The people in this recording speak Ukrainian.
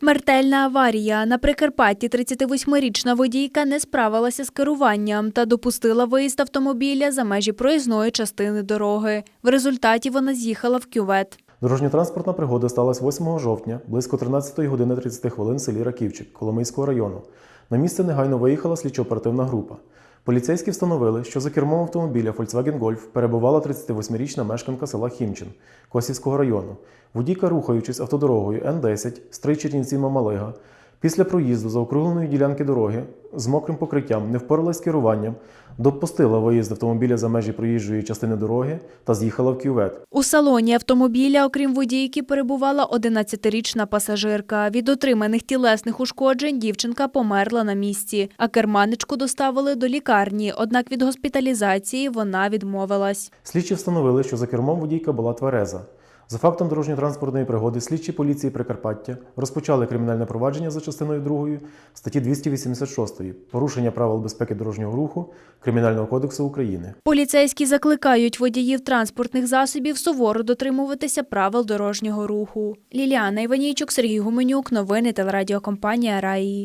Смертельна аварія. На Прикарпатті 38-річна водійка не справилася з керуванням та допустила виїзд автомобіля за межі проїзної частини дороги. В результаті вона з'їхала в кювет. Дорожньо-транспортна пригода сталася 8 жовтня близько 13 години 30 хвилин в селі Раківчик Коломийського району. На місце негайно виїхала слідчо-оперативна група. Поліцейські встановили, що за кермом автомобіля Volkswagen Golf перебувала 38-річна мешканка села Хімчин Косівського району. Водійка, рухаючись автодорогою Н10 Стрий Чернівці Мамалига, після проїзду за округленої ділянки дороги з мокрим покриттям не впоралась з керуванням, допустила виїзд автомобіля за межі проїжджої частини дороги та з'їхала в кювет. У салоні автомобіля, окрім водійки, перебувала 11-річна пасажирка. Від отриманих тілесних ушкоджень дівчинка померла на місці, а керманичку доставили до лікарні. Однак від госпіталізації вона відмовилась. Слідчі встановили, що за кермом водійка була твереза. За фактом дорожньо-транспортної пригоди слідчі поліції Прикарпаття розпочали кримінальне провадження за частиною 2 статті 286 порушення правил безпеки дорожнього руху Кримінального кодексу України. Поліцейські закликають водіїв транспортних засобів суворо дотримуватися правил дорожнього руху. Ліліана Іванійчук, Сергій Гуменюк. Новини телерадіокомпанія Раї.